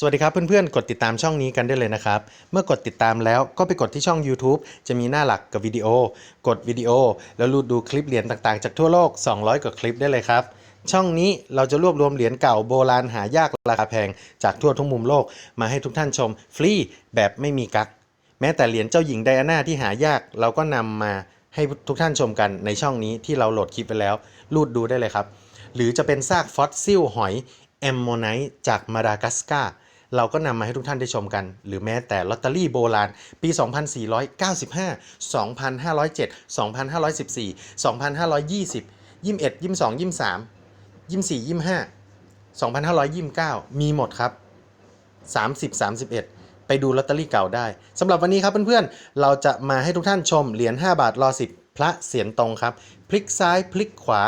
สวัสดีครับเพื่อนๆ กดติดตามช่องนี้กันได้เลยนะครับ เมื่อกดติดตามแล้วก็ไปกดที่ช่อง YouTube จะมีหน้าหลักกับวิดีโอ กดวิดีโอ แล้วรูดดูคลิปเหรียญต่างๆ จากทั่วโลก 200 กว่าคลิปได้เลยครับ ช่องนี้เราจะรวบรวมเหรียญเก่าโบราณหายากราคาแพง จากทั่วทุกมุมโลกมาให้ทุกท่านชมฟรีแบบไม่มีกักแม้แต่เหรียญเจ้าหญิงไดอาน่าที่หายากเราก็นำมาให้ทุกท่านชมกันในช่องนี้ที่เราโหลดคลิปไปแล้วรูดดูได้เลยครับ หรือจะเป็นซากฟอสซิลหอยแอมโมไนต์จากมาดากัสการ์ เราก็นำมาให้ทุกท่านได้ชมกัน หรือแม้แต่ลอตเตอรี่โบราณ ปี 2495 2507 2514 2520 21 22 23 24 25 2529 มีหมดครับ 30 31 ไปดูลอตเตอรี่เก่าได้สำหรับวันนี้ครับเพื่อนๆ เราจะมาให้ทุกท่านชมเหรียญ5บาทรอ10 พระเสียรตรงครับ พลิกซ้ายพลิกขวา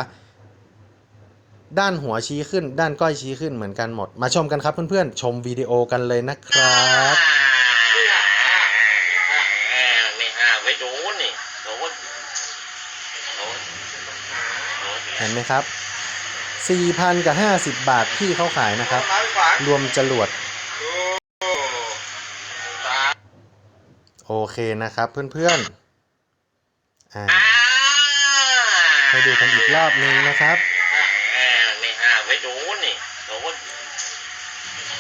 ด้านหัวชี้ขึ้น ด้านก้อยชี้ขึ้นเหมือนกันหมด มาชมกันครับเพื่อนๆ ชมวิดีโอกันเลยนะครับไม่ห้าไว้โดนนี่โดนโดนโดนเห็นไหมครับ 4,000 กับ 50 บาทที่เขาขายนะครับซ้ายขวารวมจรวดโอ้ตาโอเคนะครับเพื่อนๆอ่าอ่าให้ดูกันอีกรอบนึงนะครับ ไม่โดนนี่โดน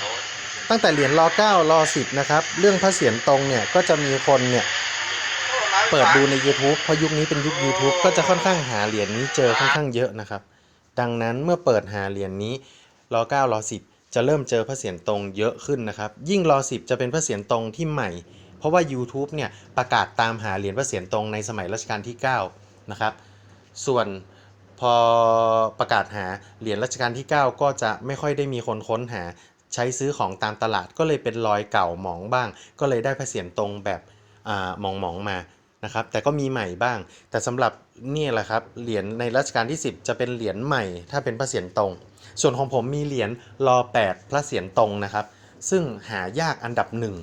โดนตั้งแต่เหรียญร9ร10นะครับ เรื่องพระเศียรตรงเนี่ยก็จะมีคนเนี่ยเปิดดูใน YouTube เพราะยุคนี้เป็นยุค YouTube ก็จะค่อนข้างหาเหรียญนี้เจอค่อนข้างเยอะนะครับ ดังนั้นเมื่อเปิดหาเหรียญนี้รอ9รอ10จะเริ่มเจอพระเศียรตรงเยอะขึ้นนะครับ ยิ่งรอ10จะเป็นพระเศียรตรงที่ใหม่ เพราะว่า YouTube เนี่ยประกาศตามหาเหรียญพระเศียรตรงในสมัยรัชกาลที่9นะครับส่วน พอประกาศหาเหรียญรัชกาลที่ 9 ก็จะไม่ค่อยได้มีคนค้นหาใช้ซื้อของตามตลาดก็เลยเป็นรอยเก่าหมองบ้าง ก็เลยได้พระเศียรตรงแบบอ่าหมองหมองๆมานะครับแต่ก็มีใหม่บ้าง แต่สำหรับนี่แหละครับเหรียญในรัชกาลที่ 10 จะเป็นเหรียญใหม่ ถ้าเป็นพระเศียรตรง ส่วนของผมมีเหรียญรอ 8 พระเศียรตรงนะครับ ซึ่งหายากอันดับหนึ่ง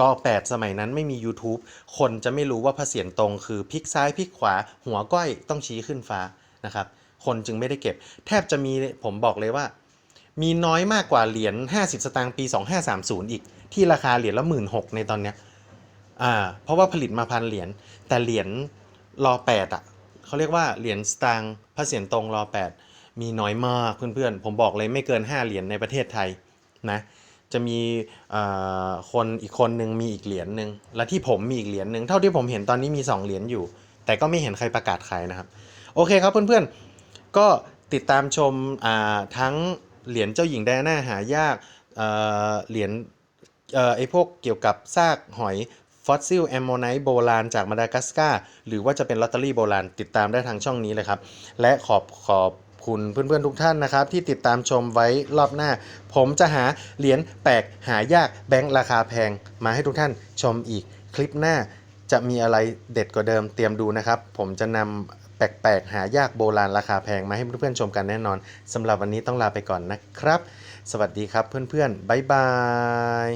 รอ 8 สมัยนั้นไม่มี YouTube คนจะไม่รู้ว่าพระเศียรตรง คือพลิกซ้ายพลิกขวา หัวก้อยต้องชี้ขึ้นฟ้า นะครับ คนจึงไม่ได้เก็บ แทบจะมีผมบอกเลยว่า มีน้อยมากกว่าเหรียญ50 สตางค์ปี 2530 อีก ที่ราคาเหรียญละหมื่นหกในตอนเนี้ยอ่าเพราะว่าผลิตมาพันเหรียญแต่เหรียญรอ8อะเขาเรียกว่าเหรียญสตางค์พระเศียรตรงรอ8มีน้อยมากเพื่อนๆ ผมบอกเลยไม่เกิน 5 เหรียญในประเทศไทยนะจะมีคนอีกคนหนึ่งมีอีกเหรียญหนึ่งและที่ผมมีอีกเหรียญหนึ่งเท่าที่ผมเห็นตอนนี้มี 2 เหรียญอยู่ แต่ก็ไม่เห็นใครประกาศขายนะครับ โอเคครับเพื่อนๆ ก็ติดตามชมทั้งเหรียญเจ้าหญิงไดอาน่าหายากเเหรียญเอ่อไอพวกเกี่ยวกับซากหอยฟอสซิลแอมโมไนต์โบราณจากมาดากัสการ์หรือว่าจะเป็นลอตเตอรี่โบราณติดตามได้ทางช่องนี้เลยครับ และขอบขอบคุณเพื่อนๆทุกท่านนะครับ ที่ติดตามชมไว้รอบหน้า ผมจะหาเหรียญแปลกหายากแบงค์ราคาแพง มาให้ทุกท่านชมอีกคลิปหน้าจะมีอะไรเด็ดกว่าเดิมเตรียมดูนะครับ ผมจะนำ แปลกๆ หายากโบราณราคาแพงมาให้เพื่อนๆชมกันแน่นอนสำหรับวันนี้ต้องลาไปก่อนนะครับ สวัสดีครับเพื่อนๆบ๊ายบาย